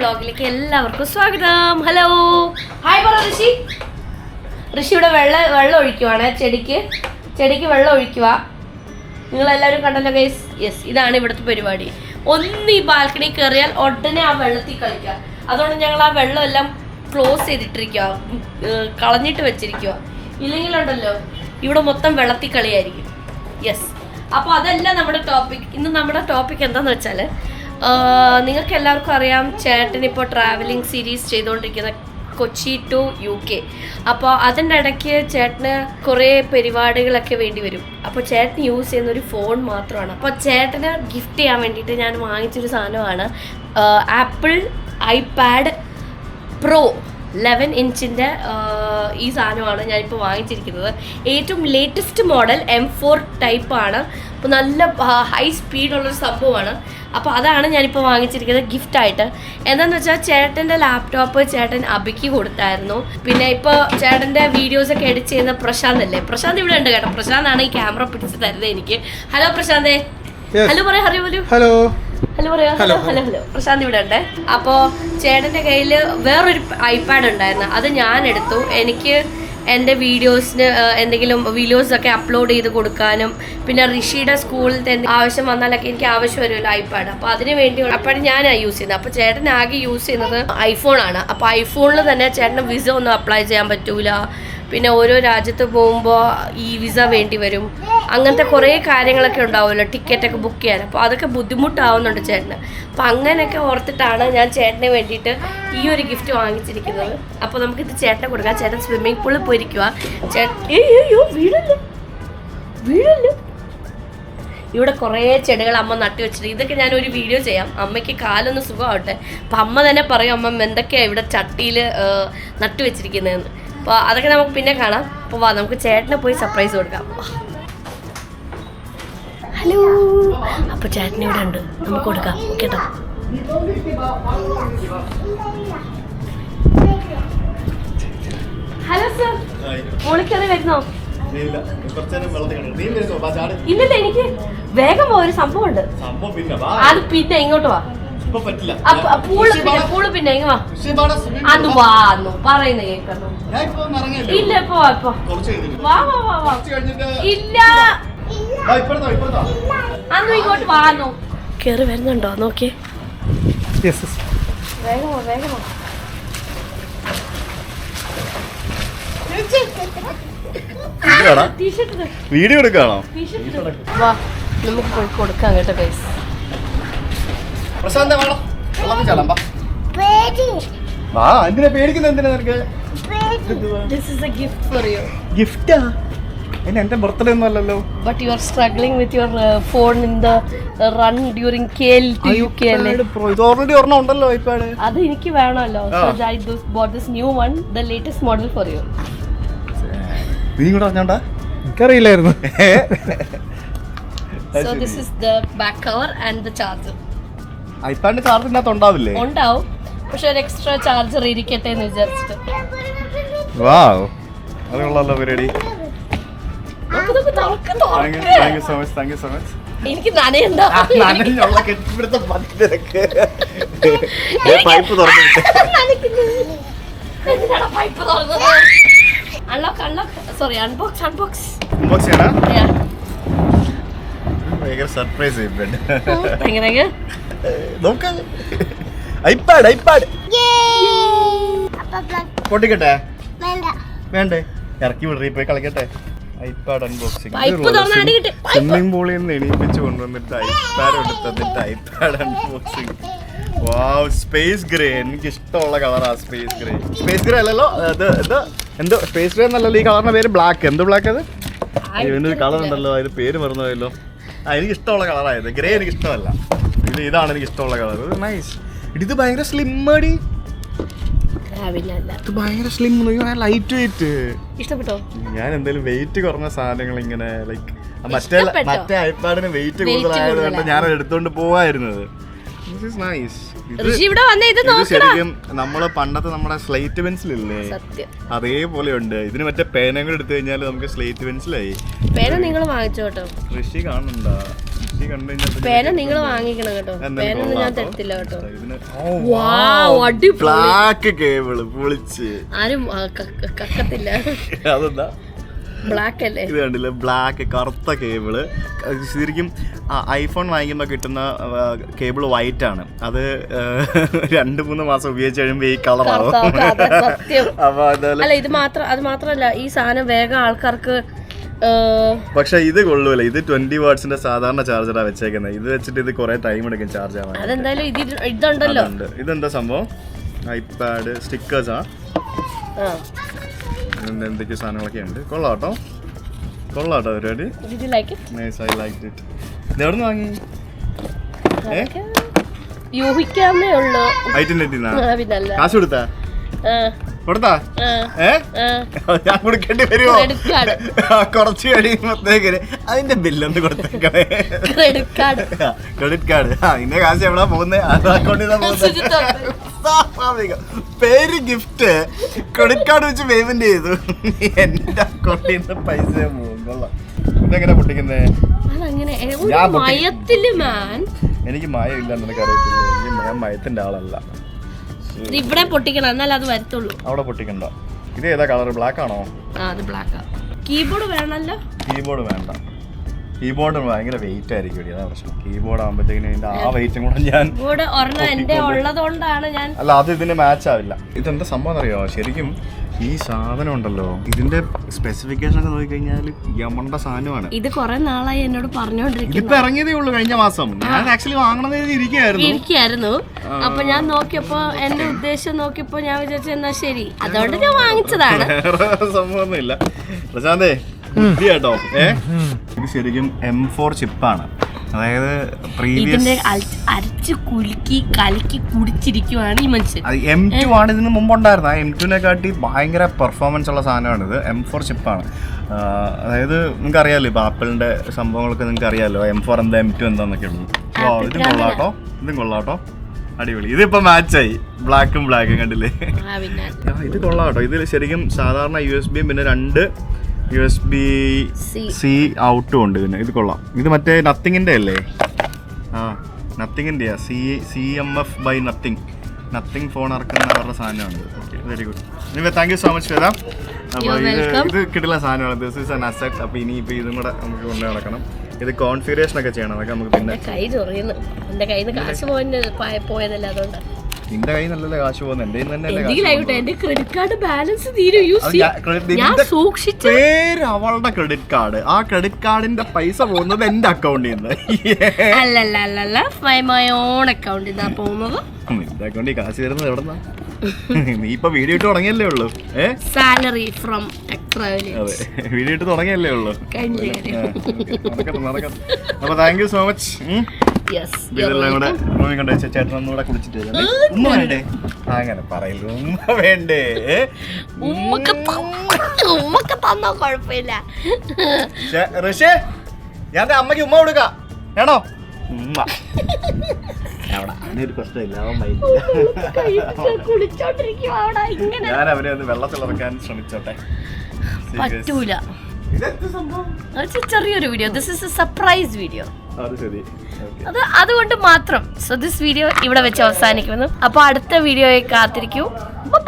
വ്ളോഗിലേക്ക് എല്ലാവർക്കും സ്വാഗതം. ഹലോ ഹായ് പറ ഋഷി. ഋഷി ഇവിടെ വെള്ള വെള്ളം ഒഴിക്കുവാണ്. ചെടിക്ക് ചെടിക്ക് വെള്ളം ഒഴിക്കുക. നിങ്ങളെല്ലാവരും കണ്ടല്ലോ ഗൈസ് യെസ് ഇതാണ് ഇവിടുത്തെ പരിപാടി. ഒന്ന് ഈ ബാൽക്കണി കയറിയാൽ ഉടനെ ആ വെള്ളത്തിൽ കളിക്കുക. അതുകൊണ്ട് ഞങ്ങൾ ആ വെള്ളം എല്ലാം ക്ലോസ് ചെയ്തിട്ടിരിക്കുക. കളഞ്ഞിട്ട് വെച്ചിരിക്കുക. ഇല്ലെങ്കിലുണ്ടല്ലോ ഇവിടെ മൊത്തം വെള്ളത്തിൽ കളിയായിരിക്കും. യെസ് അപ്പോൾ അതല്ല നമ്മുടെ ടോപ്പിക് ഇന്ന് നമ്മുടെ ടോപ്പിക് എന്താണെന്ന് വെച്ചാൽ നിങ്ങൾക്ക് എല്ലാവർക്കും അറിയാം ചേട്ടൻ ഇപ്പോൾ ട്രാവലിംഗ് സീരീസ് ചെയ്തുകൊണ്ടിരിക്കുന്ന കൊച്ചി ടു യു കെ അപ്പോൾ അതിന്റെ ഇടയ്ക്ക് ചേട്ടന് കുറേ പരിപാടികളൊക്കെ വേണ്ടി വരും. അപ്പോൾ ചേട്ടൻ യൂസ് ചെയ്യുന്ന ഒരു ഫോൺ മാത്രമാണ്. അപ്പോൾ ചേട്ടന് ഗിഫ്റ്റ് ചെയ്യാൻ വേണ്ടിയിട്ട് ഞാൻ വാങ്ങിച്ചൊരു സാധനമാണ് ആപ്പിൾ ഐപാഡ് പ്രോ ലെവൻ ഇഞ്ചിന്റെ ഈ സാധനമാണ് ഞാനിപ്പോൾ വാങ്ങിച്ചിരിക്കുന്നത്. ഏറ്റവും ലേറ്റസ്റ്റ് മോഡൽ എം ഫോർ ടൈപ്പാണ് അപ്പോൾ നല്ല ഹൈ സ്പീഡുള്ളൊരു സംഭവമാണ്. അപ്പോൾ അതാണ് ഞാനിപ്പോൾ വാങ്ങിച്ചിരിക്കുന്നത് ഗിഫ്റ്റായിട്ട് എന്താണെന്ന് വെച്ചാൽ ചേട്ടന്റെ ലാപ്ടോപ്പ് ചേട്ടൻ അബിക്ക് കൊടുത്തായിരുന്നു. പിന്നെ ഇപ്പോൾ ചേട്ടന്റെ വീഡിയോസൊക്കെ എഡിറ്റ് ചെയ്യുന്ന പ്രശാന്ത് അല്ലേ? പ്രശാന്ത് ഇവിടെ ഉണ്ട് കേട്ടോ. പ്രശാന്താണ് ഈ ക്യാമറ പിടിച്ച് തരുന്നത് എനിക്ക്. ഹലോ പ്രശാന്തേ. ഹലോ പറയാ ഹലോ ഹലോ ഹലോ പറയാ. Hello hello hello. പ്രശാന്ത് ഇവിടെ ഉണ്ട്. അപ്പോൾ ചേട്ടന്റെ കയ്യിൽ വേറൊരു ഐപാഡ് ഉണ്ടായിരുന്നു. അത് ഞാൻ എടുത്തു. എനിക്ക് എന്റെ വീഡിയോസിന് എന്തെങ്കിലും വീഡിയോസ് ഒക്കെ അപ്ലോഡ് ചെയ്ത് കൊടുക്കാനും പിന്നെ ഋഷിയുടെ സ്കൂളിലത്തെ ആവശ്യം വന്നാലൊക്കെ എനിക്ക് ആവശ്യം വരുമല്ലോ ഐപാഡ് അപ്പോൾ അതിന് വേണ്ടി ഐപാഡ് ഞാനാണ് യൂസ് ചെയ്യുന്നത്. അപ്പോൾ ചേട്ടൻ ആകെ യൂസ് ചെയ്യുന്നത് ഐഫോണാണ് അപ്പോൾ ഐഫോണിൽ തന്നെ ചേട്ടന് വിസ ഒന്നും അപ്ലൈ ചെയ്യാൻ പറ്റൂല. പിന്നെ ഓരോ രാജ്യത്ത് പോകുമ്പോൾ ഈ വിസ വേണ്ടി വരും. അങ്ങനത്തെ കുറേ കാര്യങ്ങളൊക്കെ ഉണ്ടാവുമല്ലോ ടിക്കറ്റൊക്കെ ബുക്ക് ചെയ്യാൻ. അപ്പോൾ അതൊക്കെ ബുദ്ധിമുട്ടാവുന്നുണ്ട് ചേട്ടന്. അപ്പോൾ അങ്ങനെയൊക്കെ ഓർത്തിട്ടാണ് ഞാൻ ചേട്ടന് വേണ്ടിയിട്ട് ഈ ഒരു ഗിഫ്റ്റ് വാങ്ങിച്ചിരിക്കുന്നത്. അപ്പോൾ നമുക്കിത് ചേട്ടനെ കൊടുക്കാം. ചേട്ടൻ സ്വിമ്മിംഗ് പൂളിൽ പോയിരിക്കുക ഇവിടെ കുറേ ചെടികൾ അമ്മ നട്ടു വെച്ചിട്ടുണ്ട് ഇതൊക്കെ ഞാൻ ഒരു വീഡിയോ ചെയ്യാം. അമ്മയ്ക്ക് കാലൊന്ന് സുഖമാവട്ടെ. അപ്പം അമ്മ തന്നെ പറയും അമ്മ എന്തൊക്കെയാണ് ഇവിടെ ചട്ടിയിൽ നട്ടു വെച്ചിരിക്കുന്നതെന്ന്? അപ്പോൾ അതൊക്കെ നമുക്ക് പിന്നെ കാണാം. അപ്പോൾ വാ നമുക്ക് ചേട്ടനെ പോയി സർപ്രൈസ് കൊടുക്കാം. ഹലോ അപ്പോൾ ചേട്ടൻ ഇവിടെ ഉണ്ട്. നമുക്ക് കൊടുക്കാം. കേട്ടോ? ഹലോ സർ മോളിക്കറി വരുന്നോ? ഇല്ലല്ല. എനിക്ക് വേഗം ഒരു സംഭവം ഉണ്ട് അത് പിന്നെ ഇങ്ങോട്ട് വാ. ഇപ്പൊ പറ്റില്ല. പൂൾ പിന്നെ പൂൾ പിന്നെ ഇങ്ങ് വാ? അത്. വാന്നു? പറയുന്ന ഇല്ല ഇപ്പൊ ഇപ്പൊ. വാ വാ വാ വാ. കുറച്ച് കഴിഞ്ഞിട്ട് ഇല്ല. ആ, ഇപ്പുറത്തോ ഇപ്പുറത്തോ. അന്ന് ഇങ്ങോട്ട് വാന്നു കേറി വരുന്നുണ്ടോ? നോക്കിയേ വീഡിയോ എടുക്കാണോ? ടീഷർട്ട് വാ നമുക്ക് പോയി കൊടുക്കാം കേട്ടോ ഗൈസ് പ്രശാന്ത ചാടാം വാ. വാ എന്തിനാ പേടിക്കുന്ന എന്തിനാ നിനക്ക്? This is a gift for you. ഗിഫ്റ്റാ? അതിന് എന്റെ ബർത്ത്ഡേ ഒന്നും അല്ലല്ലോ. But you are struggling with your to U K അല്ലേ ഇത് ഓൾറെഡി ഒരെണ്ണം ഉണ്ടല്ലോ ഐപാഡ് അത് എനിക്ക് വേണമല്ലോ. ആ. So I bought this new one the latest model for you നീ കൂടെ അറിഞ്ഞോണ്ടാ എനിക്കറിയില്ലായിരുന്നു. So this is the back cover and the charger ഐപാഡിന്റെ charge ഇതിനകത്ത് ഉണ്ടാവില്ലേ? ഉണ്ടാവും. പക്ഷെ ഒരു എക്സ്ട്രാ ചാർജർ ഇരിക്കട്ടെ എന്ന് വിചാരിച്ചിട്ട്. വാവ് അത് കൊള്ളാലോ പരിപാടി. നോക്ക് നോക്ക് തുറക്ക് താങ്ക് യു തുറക്ക് thank you so much thank you so much എനിക്ക് നനയണ്ട? നനഞ്ഞുള്ള കെട്ടിപ്പിടുത്ത പതിരക്ക് പൈപ്പ് തുറന്നു എന്തിനാണ് പൈപ്പ് തുറന്നത്? Unlock unlock sorry unbox unbox inbox ചെയ്യണ? ഭയങ്കര സർപ്രൈസ് താങ്ക് താങ്ക് നോക്ക്. IPad iPad. പൊട്ടിക്കട്ടെ? വേണ്ടേ. ഇറക്കി വിടറി പോയി കളിക്കട്ടെ? IPad unboxing. സ്വിമ്മിംഗ് പൂളിൽ നിന്ന് എണീപ്പിച്ച് കൊണ്ടുവന്നിട്ട് ഐപാഡ് എടുത്തിട്ട് iPad unboxing wow space grey എനിക്ക് ഇഷ്ടമുള്ള കളറാ സ്പേസ് ഗ്രേ സ്പേസ് ഗ്രേ അല്ലല്ലോ അത് ഇത് എന്ത് സ്പേസ് ഗ്രേ എന്നല്ലല്ലോ ഈ കളറിന്റെ പേര് ബ്ലാക്ക് എന്ത് ബ്ലാക്ക് അത്? ഇവന്റെ ഒരു കളർ ഉണ്ടല്ലോ അതിന്റെ പേര് മറന്നുപോയല്ലോ. ആ എനിക്ക് ഇഷ്ടമുള്ള കളറായത് ഗ്രേ എനിക്ക് ഇഷ്ടമല്ല ഇത് ഇതാണ് എനിക്ക് ഇഷ്ടമുള്ള കളർ നൈസ് ഇത് ഭയങ്കര സ്ലിം അടി ഇത് ഭയങ്കര സ്ലിം ലൈറ്റ് വെയിറ്റ് ഇഷ്ടപ്പെട്ടോ? ഞാൻ എന്തായാലും വെയിറ്റ് കുറഞ്ഞ സാധനങ്ങൾ ഇങ്ങനെ ലൈക്ക് മറ്റേ മറ്റേ ഐപാഡിന് വെയിറ്റ് Weight കൂടുതലായത് കൊണ്ട് കൂടുതലാ. ഞാൻ എടുത്തോണ്ട് പോവായിരുന്നത്. നൈസ് ഋഷി ഇവിടെ വന്നേ ഇത് നോക്കടാ. ശരിക്കും നമ്മൾ പണ്ടത്തെ നമ്മുടെ സ്ലേറ്റ് പെൻസിൽ ഇല്ലേ? സത്യം. അതേപോലെ ഉണ്ട് ഇതിന് മറ്റേ പേന കൂടെ എടുത്തു കഴിഞ്ഞാൽ നമുക്ക് സ്ലേറ്റ് പെൻസിലായി പേന നിങ്ങൾ വാങ്ങിച്ചോട്ടോ ഋഷി കാണുന്നുണ്ടോ? ഋഷി കണ്ടു കഴിഞ്ഞാൽ പേന നിങ്ങൾ വാങ്ങിക്കണം കേട്ടോ. പേനൊന്നും ഞാൻ തരത്തില്ല കേട്ടോ. ഇതിന് വാവ്, അടിപൊളി. ബ്ലാക്ക് കേബിൾ പൊളിച്ച്. ആരും ആ, ക- ക- കക്കത്തില്ല. അതെന്താ? ബ്ലാക്ക് അല്ലേ? ഇത് കണ്ടില്ലേ? ബ്ലാക്ക് കറുത്ത കേബിൾ ശരിക്കും ഐഫോൺ വാങ്ങിക്കുമ്പോൾ കിട്ടുന്ന കേബിൾ വൈറ്റ് ആണ്. അത് രണ്ട് മൂന്ന് മാസം ഉപയോഗിച്ച് കഴിയുമ്പോൾ ഈ കളറാവും അപ്പൊ അല്ല ഇത് മാത്രം അത് മാത്രമല്ല ഈ സാധനം വേഗം ആൾക്കാർക്ക് പക്ഷെ ഇത് കൊള്ളൂല. ഇത് ട്വന്റി വാട്ട്സിന്റെ സാധാരണ ചാർജറാ വെച്ചേക്കുന്നത് ഇത് വെച്ചിട്ട് ഇത് കുറെ ടൈം എടുക്കും ചാർജ് ആവാൻ. അതെന്തായാലും ഇത് ഇതുണ്ടല്ലോ. ഇതെന്താ സംഭവം? ഐപാഡ് സ്റ്റിക്കേഴ്സാ പിന്നെ എന്തൊക്കെ സാധനങ്ങളൊക്കെ ഉണ്ട്. കൊള്ളാട്ടോ കൊള്ളാട്ടോ പരിപാടി. ഇത് like nice I like it ഇത് എവിടെ നിന്ന് വാങ്ങി യൂഹിക്കാമേ ഉള്ളൂ. കാശ് കൊടുത്താ? കൊടുത്താ? ഏ? ഞാൻ കൊടുക്കേണ്ടി വരുമോ. കുറച്ച് കഴിയുമ്പോഴത്തേക്കിന് അതിന്റെ ബില്ലൊന്ന് കൊടുത്തേക്കണേ. ക്രെഡിറ്റ് കാർഡ് ആ ഇന്ന കാശ് എവിടാ പോകുന്നത് അക്കൗണ്ടിൽ പോകുന്നത് സ്വാഭാവികം. പേര് ഗിഫ്റ്റ് ക്രെഡിറ്റ് കാർഡ് വെച്ച് പേയ്മെന്റ് ചെയ്തു. എന്റെ അക്കൗണ്ടിൽ നിന്ന് പൈസ പോകും. കൊള്ളാം. ഇതെങ്ങനെ പൊട്ടിക്കുന്നേ? എനിക്ക് മയമില്ല എന്നൊക്കെ അറിയത്തില്ല ഞാൻ മയത്തിന്റെ ആളല്ല. ഇവിടെ പൊട്ടിക്കണം എന്നാലേ അത് വരത്തുള്ളൂ. അവിടെ പൊട്ടിക്കണ്ട. ഇത് ഏതാ കളർ ബ്ലാക്ക് ആണോ? ആ അത് ബ്ലാക്കാ കീബോർഡ് വേണമല്ലോ? കീബോർഡ് വേണ്ട. കീബോർഡ് ഭയങ്കര വെയിറ്റ് ആയിരിക്കും ഇവിടെ, അതാ പ്രശ്നം. കീബോർഡ് ആകുമ്പോഴത്തേക്കിന് ഇതിന്റെ ആ വെയിറ്റും കൂടെ ഞാൻ ഇവിടെ ഒരെണ്ണം എന്റെ ഉള്ളതുകൊണ്ടാണ് ഞാൻ അല്ല അത് ഇതിന് മാച്ച് ആവില്ല. ഇതെന്താ സംഭവം അറിയോ ശരിക്കും ഈ സാധനം ഉണ്ടല്ലോ ഇതിന്റെ സ്പെസിഫിക്കേഷൻ ഒക്കെ നോക്കിക്കഴിഞ്ഞാൽ യമണ്ട സാധനമാണ്. ഇത് കുറെ നാളായി എന്നോട് പറഞ്ഞോണ്ടിരിക്കും ഇപ്പൊ ഇറങ്ങിയതേ ഉള്ളൂ കഴിഞ്ഞ മാസം. ഞാൻ ആക്ച്വലി വാങ്ങണമെന്ന് ഇരിക്കുകയായിരുന്നു. ഇരിക്കായിരുന്നു അപ്പൊ ഞാൻ നോക്കിയപ്പോ എന്റെ ഉദ്ദേശം നോക്കിയപ്പോ ഞാൻ വിചാരിച്ചു എന്നാ ശരി. അതുകൊണ്ട് ഞാൻ വാങ്ങിച്ചതാണ്. സംഭവമൊന്നുമില്ല. പ്രശാന്തേ കേട്ടോ ഏ? ഇത് ശരിക്കും എം ഫോർ ചിപ്പാണ് അതായത് ഇതിന്റെ അൽ- അരച്ച് കുലുക്കി കലക്കി കുടിച്ചിരിക്കുവാണ് ഈ മനുഷ്യൻ. എം ടു ആണ് ഇതിന് മുമ്പ് ഉണ്ടായിരുന്നത് എം ടുവിനെ കാട്ടി ഭയങ്കര പെർഫോമൻസ് ഉള്ള സാധനമാണ് ഇത്. എം ഫോർ ചിപ്പാണ് അതായത് നിങ്ങൾക്ക് അറിയാലോ ഇപ്പൊ ആപ്പിളിന്റെ സംഭവങ്ങളൊക്കെ നിങ്ങൾക്ക് അറിയാലോ എം ഫോർ എന്താ എം ടു എന്താന്നൊക്കെ ഉള്ളത്. ഓ ഇതും കൊള്ളാട്ടോ. ഇതും കൊള്ളാട്ടോ. അടിപൊളി. ഇതിപ്പോ മാച്ചായി ബ്ലാക്കും ബ്ലാക്കും കണ്ടില്ലേ? ആ പിന്നെ. ആ, ഇത് കൊള്ളാട്ടോ. ഇതിൽ ശരിക്കും സാധാരണ യു എസ് ബിയും പിന്നെ രണ്ട് യു എസ് ബി സി ഔട്ടും ഉണ്ട് പിന്നെ. ഇത് കൊള്ളാം. ഇത് മറ്റേ നത്തിങ്ങിന്റെ അല്ലേ? ആ നത്തിങ്ങിന്റെയാ C C M F by nothing nothing phone ഇറക്കുന്ന അവരുടെ സാധനമാണ്. ഓക്കെ വെരി ഗുഡ് ഇനി thank you so much Veda അപ്പോൾ ഇത് ഇത് കിട്ടില്ല സാധനമാണ്. ദിസ് ഇസ് എൻ അസെറ്റ് അപ്പോൾ ഇനി ഇപ്പോൾ ഇതും കൂടെ നമുക്ക് കൊണ്ടു നടക്കണം. ഇത് കോൺഫിഗറേഷൻ ഒക്കെ ചെയ്യണം. അതൊക്കെ നമുക്ക് പിന്നെ കൈ ചൊറിയുന്നു. എന്റെ കയ്യിൽ നിന്ന് കാശ് പോയ പോയതല്ല അതുകൊണ്ട്. നിന്റെ കയ്യിൽ നല്ലല്ലേ കാശ് പോകുന്നു? എന്റെ കയ്യിൽ തന്നെ എന്തെങ്കിലും കാശ് ആയിക്കോട്ടെ എന്റെ ക്രെഡിറ്റ് കാർഡ് ബാലൻസ് തീരും പേര് അവളുടെ ക്രെഡിറ്റ് കാർഡ് ആ ക്രെഡിറ്റ് കാർഡിന്റെ പൈസ പോകുന്നത് എന്റെ അക്കൗണ്ടിൽ നിന്ന്. അല്ലല്ല അല്ലല്ല മൈ ഓൺ അക്കൗണ്ടിൽ നിന്നാ പോകുന്നത്. നിന്റെ അക്കൗണ്ടിൽ കാശ് തരുന്നത് എവിടെന്നാ? നീ ഇപ്പൊ വീഡിയോ ഇട്ട് തുടങ്ങിയല്ലേ ഉള്ളൂ. സാലറി ഫ്രം അതെ വീഡിയോ ഇട്ട് തുടങ്ങിയല്ലേ ഉള്ളൂ. നടക്കട്ടെ നടക്കട്ടെ. അപ്പൊ താങ്ക് യു സോ മച്ച് ഇതെല്ലാം കൂടെ റൂമിൽ കൊണ്ട് വെച്ച ചേട്ടൻ ഒന്നുകൂടെ കുളിച്ചിട്ട് വരാം. ഉമ്മ വേണ്ടേ? അങ്ങനെ പറയില്ല ഉമ്മ വേണ്ടേ? ഉമ്മക്ക് ത- ഉമ്മക്ക് തന്നോ കുഴപ്പമില്ല. ഛെ, ഋഷി ഞാൻ ദേ അമ്മയ്ക്ക് ഉമ്മ കൊടുക്ക. വേണോ? ഉമ്മ. അവിടെ പ്രശ്നമില്ല അവൻ മൈൻഡില്ല കുളിച്ചോണ്ടിരിക്കും അവിടെ ഇങ്ങനെ. ഞാൻ അവനെ ഒന്ന് വെള്ളത്തിലിറക്കാൻ ശ്രമിച്ചോട്ടെ. പറ്റൂല. ഇതെന്ത് സംഭവം? അത് ചെറിയൊരു video this is a surprise video അത് അതുകൊണ്ട് മാത്രം. സോ ദിസ് വീഡിയോ ഇവിടെ വെച്ച് അവസാനിക്കുന്നു. അപ്പോൾ അടുത്ത വീഡിയോയെ കാത്തിരിക്കൂ. ബൈ